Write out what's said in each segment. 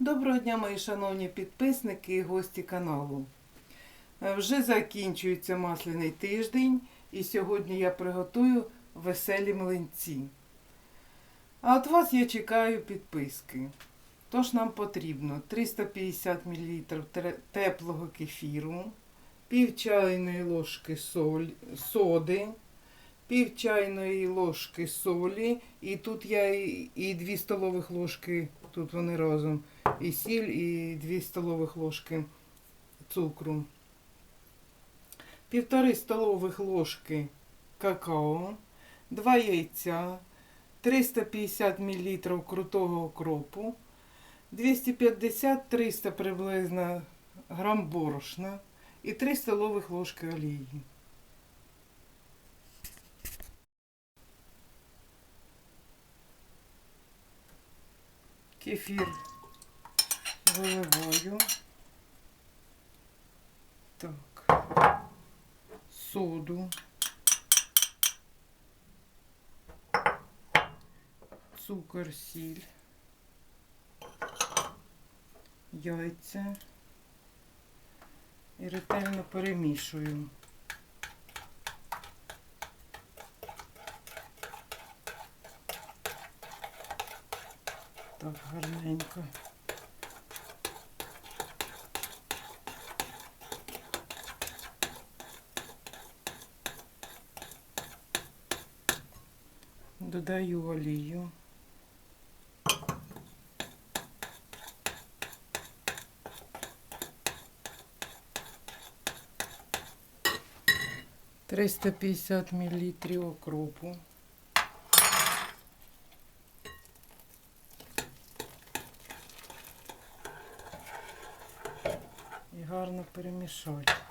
Доброго дня, мої шановні підписники і гості каналу. Е, Вже закінчується масляний тиждень, і сьогодні я приготую веселі млинці. А от вас я чекаю підписки. Тож нам потрібно 350 мл теплого кефіру, пів чайної ложки соль, соди, пів чайної ложки солі, і тут я і, і 2 столових ложки, тут вони разом, і сіль, і 2 столових ложки цукру, півтори столових ложки какао, 2 яйця, 350 мл крутого окропу, 250-300 приблизно грам борошна і 3 столових ложки олії. Кефір виливаю. Так. Соду. Цукор, сіль. Яйця. І ретельно перемішую. Так, гарненько. Додаю олію. Триста пятьдесят миллилитров окропу. І гарно перемішати.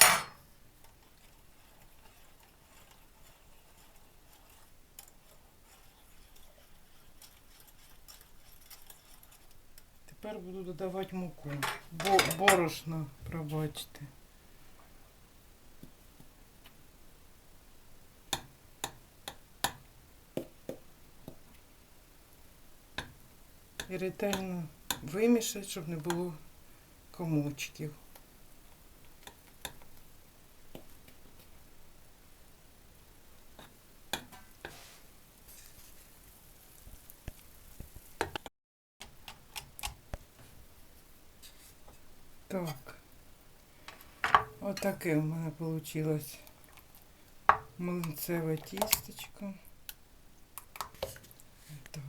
Тепер буду додавати муку. Бо, борошно, пробачте. І ретельно вимішати, щоб не було комочків. Отаке в мене вийшло млинцеве тістечко. Так.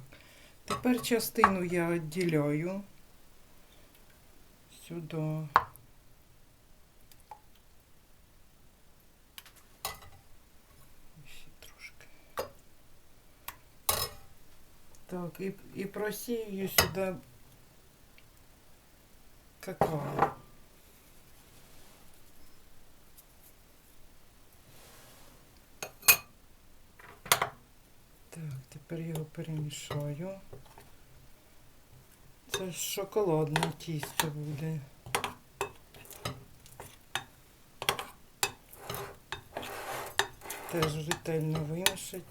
Тепер частину я відділяю сюди. Ще трошки. Так, і, і просію сюди какао. Тепер його перемішаю. Це шоколадне тісто буде. Теж ретельно вимішать.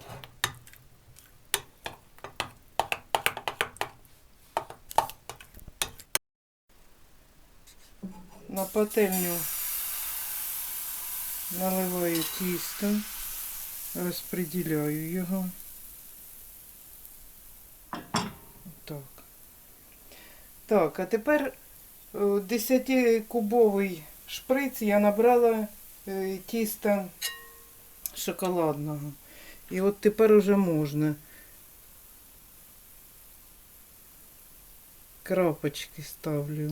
На пательню наливаю тісто, розподіляю його. Так. Так, а тепер 10-кубовий шприц я набрала е, тіста шоколадного. І от тепер уже можна крапочки ставлю.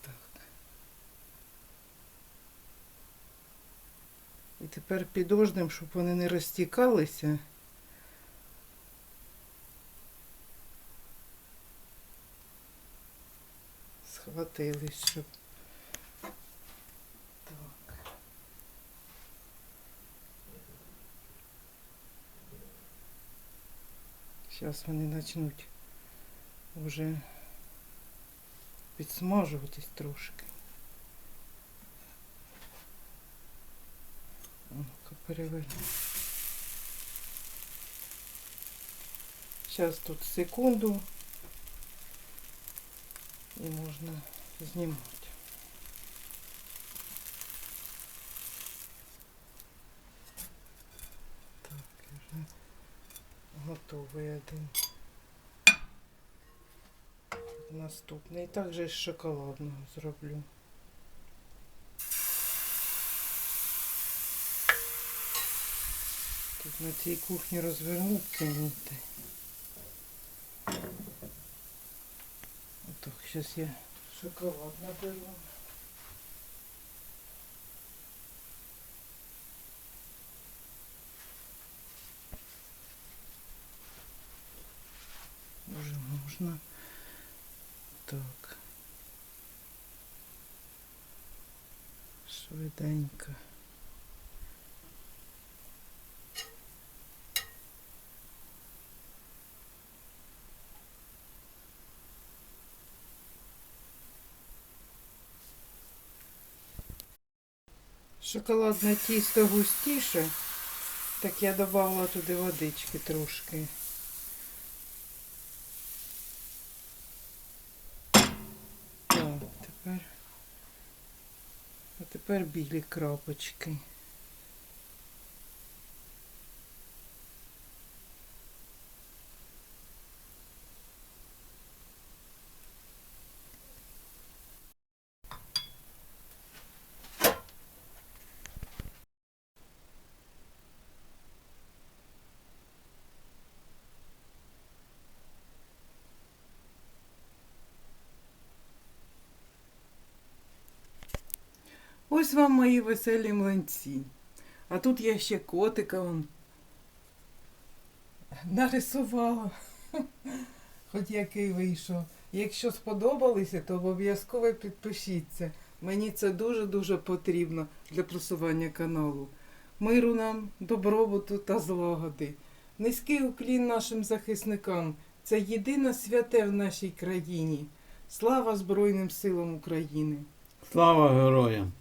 Так. І тепер підождемо, щоб вони не розтікалися. Схватились, щоб. Так. Зараз вони почнуть вже підсмажуватись трошки. Ну-ка, переверну. Зараз тут секунду і можна знімати. Так, і вже готовий один. Наступний. І також з шоколадного зроблю. Тут на цій кухні розвернуться ніти. Так, зараз я шоколад наберу. Уже можна. Так. Швиденько. Шоколадне тісто густіше, так я додавала туди водички трошки. Так, тепер. А тепер білі крапочки. Ось вам мої веселі млинці. А тут я ще котика вон нарисувала. Хоч який вийшов. Якщо сподобалися, то обов'язково підпишіться. Мені це дуже-дуже потрібно для просування каналу. Миру нам, добробуту та злагоди. Низький уклін нашим захисникам. Це єдине святе в нашій країні. Слава Збройним силам України! Слава героям!